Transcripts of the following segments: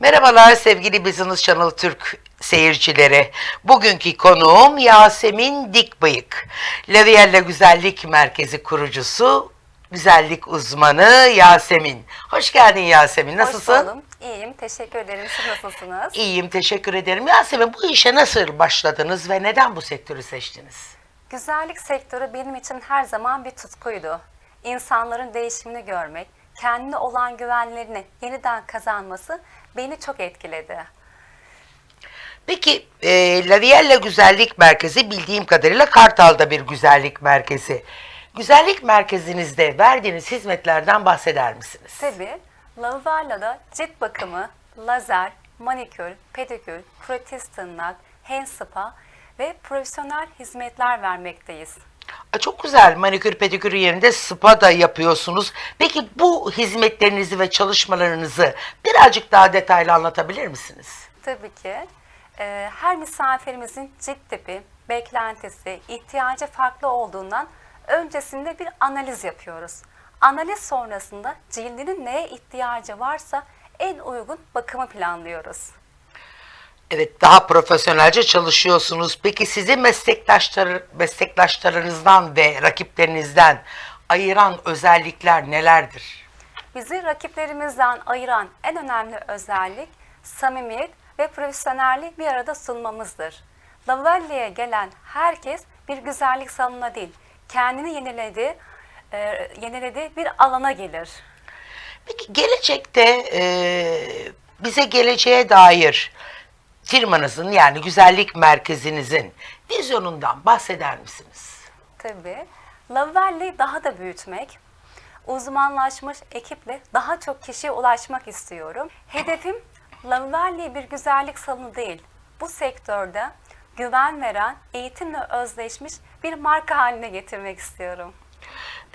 Merhabalar sevgili Business Channel Türk seyircileri. Bugünkü konuğum Yasemin Dikbıyık. Laviella Güzellik Merkezi kurucusu, güzellik uzmanı Yasemin. Hoş geldin Yasemin. Nasılsın? Hoş buldum. İyiyim. Teşekkür ederim. Siz nasılsınız? İyiyim, teşekkür ederim. Yasemin bu işe nasıl başladınız ve neden bu sektörü seçtiniz? Güzellik sektörü benim için her zaman bir tutkuydu. İnsanların değişimini görmek, kendine olan güvenlerini yeniden kazanması beni çok etkiledi. Peki e, Laviella Güzellik Merkezi bildiğim kadarıyla Kartal'da bir güzellik merkezi. Güzellik merkezinizde verdiğiniz hizmetlerden bahseder misiniz? Tabii Lavalla'da cilt bakımı, lazer, manikür, pedikür, protez tırnak, hand spa ve profesyonel hizmetler vermekteyiz. Çok güzel manikür pedikür yerinde spa da yapıyorsunuz. Peki bu hizmetlerinizi ve çalışmalarınızı birazcık daha detaylı anlatabilir misiniz? Tabii ki. Ee, her misafirimizin cilt tipi, beklentisi, ihtiyacı farklı olduğundan öncesinde bir analiz yapıyoruz. Analiz sonrasında cildinin neye ihtiyacı varsa en uygun bakımı planlıyoruz. Evet daha profesyonelce çalışıyorsunuz. Peki sizi meslektaşlar, meslektaşlarınızdan ve rakiplerinizden ayıran özellikler nelerdir? Bizi rakiplerimizden ayıran en önemli özellik samimiyet ve profesyonelliği bir arada sunmamızdır. Lavalle'ye gelen herkes bir güzellik salonuna değil, kendini yenilediği, e, yenilediği bir alana gelir. Peki gelecekte e, bize geleceğe dair firmanızın yani güzellik merkezinizin vizyonundan bahseder misiniz? Tabii. Lavalle'yi daha da büyütmek, uzmanlaşmış ekiple daha çok kişiye ulaşmak istiyorum. Hedefim Lavalle'yi bir güzellik salonu değil, bu sektörde güven veren, eğitimle özleşmiş bir marka haline getirmek istiyorum.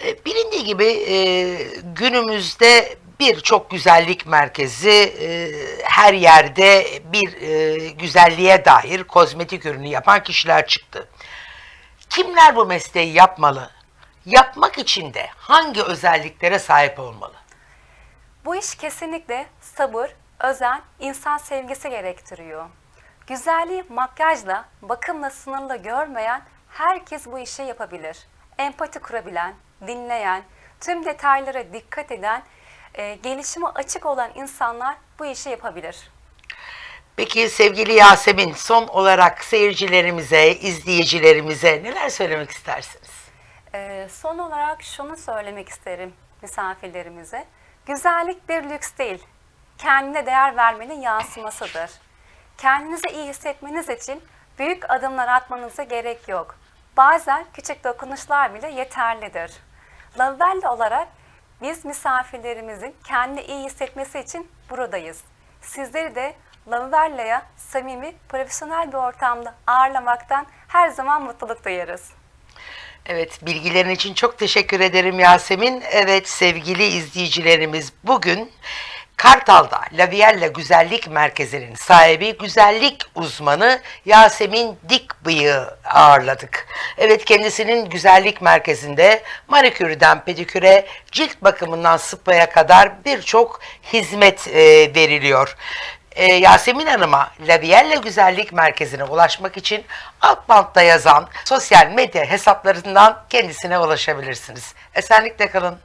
E, Bilindiği gibi e, günümüzde birçok güzellik merkezi e, her yerde bir e, güzelliğe dair kozmetik ürünü yapan kişiler çıktı. Kimler bu mesleği yapmalı? Yapmak için de hangi özelliklere sahip olmalı? Bu iş kesinlikle sabır, özen, insan sevgisi gerektiriyor. Güzelliği makyajla, bakımla sınırlı görmeyen herkes bu işi yapabilir. Empati kurabilen, dinleyen, tüm detaylara dikkat eden, e, gelişime açık olan insanlar bu işi yapabilir. Peki sevgili Yasemin son olarak seyircilerimize, izleyicilerimize neler söylemek istersiniz? Ee, son olarak şunu söylemek isterim misafirlerimize. Güzellik bir lüks değil. Kendine değer vermenin yansımasıdır. Kendinizi iyi hissetmeniz için büyük adımlar atmanıza gerek yok. Bazen küçük dokunuşlar bile yeterlidir. Lavelle olarak biz misafirlerimizin kendini iyi hissetmesi için buradayız. Sizleri de Lavelle'ye samimi, profesyonel bir ortamda ağırlamaktan her zaman mutluluk duyarız. Evet, bilgilerin için çok teşekkür ederim Yasemin. Evet sevgili izleyicilerimiz bugün Kartal'da Laviella Güzellik Merkezi'nin sahibi güzellik uzmanı Yasemin Dikbıyık'ı ağırladık. Evet kendisinin güzellik merkezinde manikürden pediküre, cilt bakımından spa'ya kadar birçok hizmet e, veriliyor. Ee, Yasemin Hanım'a Laviella Güzellik Merkezi'ne ulaşmak için alt yazan sosyal medya hesaplarından kendisine ulaşabilirsiniz. Esenlikle kalın.